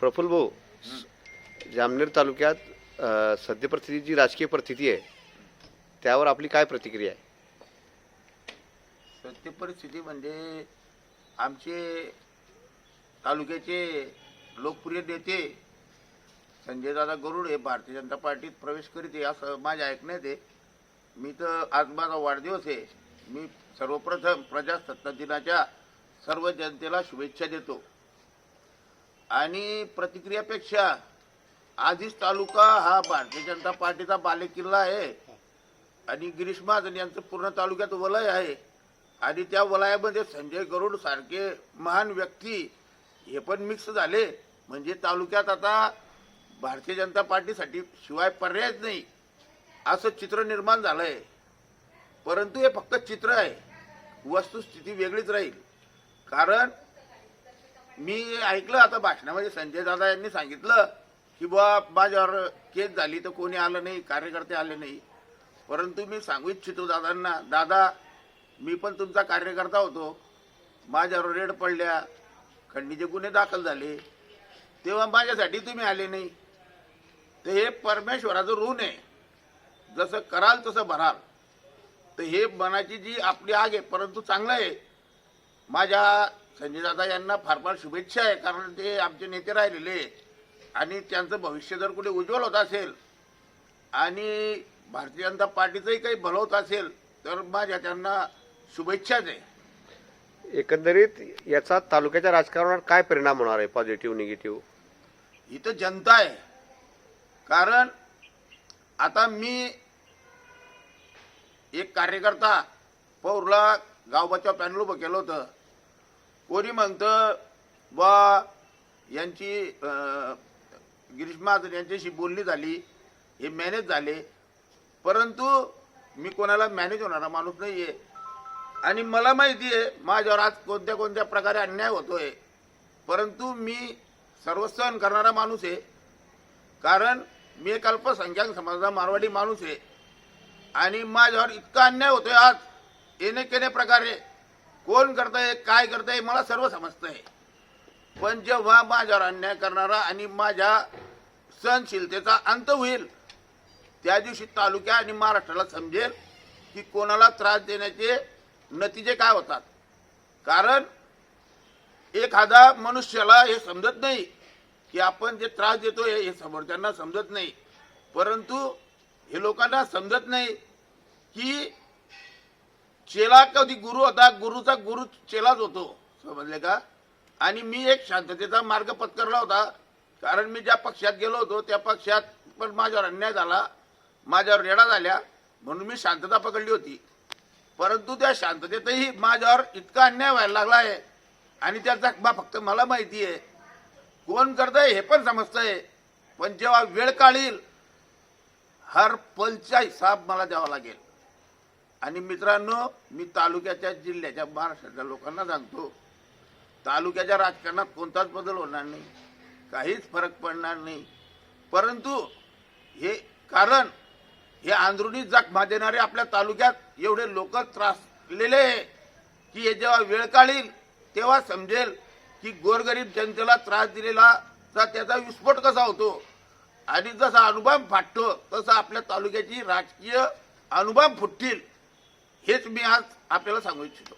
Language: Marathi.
प्रफुल्ल भाऊ जामनेर तालुक्यात सद्य परिस्थिती जी राजकीय परिस्थिती आहे त्यावर आपली काय प्रतिक्रिया आहे? सत्य परिस्थिती म्हणजे आमचे तालुक्याचे लोकप्रिय नेते संजयदादा गरुड हे भारतीय जनता पार्टीत प्रवेश करीत आहे असं माझ्या ऐकण्यात आहे. मी तर आज माझा वाढदिवस आहे. मी सर्वप्रथम प्रजासत्ताक दिनाच्या सर्व जनतेला शुभेच्छा देतो. आणि प्रतिक्रियापेक्षा आधीच तालुका हा भारतीय जनता पार्टीचा बालेकिल्ला आहे. आणि गिरीश महाजन यांचं पूर्ण तालुक्यात वलय आहे. आणि त्या वलयामध्ये संजय गरुड सारखे महान व्यक्ती हे पण मिक्स झाले. म्हणजे तालुक्यात आता भारतीय जनता पार्टीसाठी शिवाय पर्यायच नाही. असं चित्र निर्माण झालंय. परंतु हे फक्त चित्र आहे. वस्तुस्थिती वेगळीच राहील. कारण मी ऐकलं आता भाषणामध्ये संजय दादा यांनी सांगितलं की बुवा माझ्यावर केस झाली तर कोणी आलं नाही कार्यकर्ते आले नाही. परंतु मी सांगू इच्छितो दादांना दादा मी पण तुमचा कार्यकर्ता होतो. माझ्यावर रेड पडल्या खंडीचे गुन्हे दाखल झाले. तेव्हा माझ्यासाठी तुम्ही आले नाही. तर हे परमेश्वराचं ऋण आहे. जसं कराल तसं भराल. तर हे मनाची जी आपली आग आहे परंतु चांगलं आहे. माझ्या संजय दादा यांना फार फार शुभेच्छा आहे कारण ते आमचे नेते राहिलेले. आणि त्यांचं भविष्य जर कुठे उज्ज्वल होत असेल आणि भारतीय जनता पार्टीचंही काही भलं होत असेल तर माझ्या त्यांना शुभेच्छाच आहे. एकंदरीत याचा तालुक्याच्या राजकारणावर काय परिणाम होणार आहे पॉझिटिव्ह निगेटिव्ह इथं जनता आहे. कारण आता मी एक कार्यकर्ता पौरला गाव बचाव पॅनल उभं केलं होतं. कोणी म्हणतं बा यांची अं, गिरीश महाजन यांच्याशी बोलणी झाली हे मॅनेज झाले परंतु मी कोणाला मॅनेज होणारा माणूस नाही आहे आणि मला माहिती आहे माझ्यावर आज कोणत्या कोणत्या प्रकारे अन्याय होतोय परंतु मी सर्व सहन करणारा माणूस आहे. कारण मी एक अल्पसंख्याक समाजाचा मारवाडी माणूस आहे. आणि माझ्यावर इतका अन्याय होतोय आज येणे केने प्रकारे. कोण करतंय काय करतंय मला सर्व समजतंय. पण जेव्हा माझ्यावर अन्याय करणारा आणि माझ्या सहनशीलतेचा अंत होईल त्या दिवशी तालुक्या आणि महाराष्ट्राला समजेल की कोणाला त्रास देण्याचे नतीजे काय होतात. कारण एखादा मनुष्याला हे समजत नाही की आपण जे त्रास देतोय हे समोरच्यांना समजत नाही. परंतु हे लोकांना समजत नाही की चेला कधी गुरु होता गुरुचा गुरु चेलाच होतो. समजले का? आणि मी एक शांततेचा मार्ग पत्करला होता. कारण मी ज्या पक्षात गेलो होतो त्या पक्षात पण माझ्यावर अन्याय झाला. माझ्यावर रेडा झाल्या. म्हणून मी शांतता पकडली होती. परंतु त्या शांततेतही माझ्यावर इतका अन्याय व्हायला लागला आहे. आणि त्याचा फक्त मला माहिती आहे. कोण करतंय हे पण समजतंय. पण जेव्हा वेळ काढील हर पलचा हिसाब मला द्यावा लागेल. आणि मित्रांनो मी तालुक्याच्या जिल्ह्याच्या महाराष्ट्राच्या लोकांना सांगतो तालुक्याच्या राजकारणात कोणताच बदल होणार नाही काहीच फरक पडणार नाही. परंतु हे कारण हे अंदरुणी जखमा देणारे आपल्या तालुक्यात एवढे लोक त्रासलेले आहे की हे जेव्हा वेळ काढील तेव्हा समजेल की गोरगरीब जनतेला त्रास दिलेला त्याचा विस्फोट कसा होतो. आणि जसा अनुभव फाटतो तसा आपल्या तालुक्याची राजकीय अनुभव फुटतील. हेच मी आज आपल्याला सांगू इच्छितो.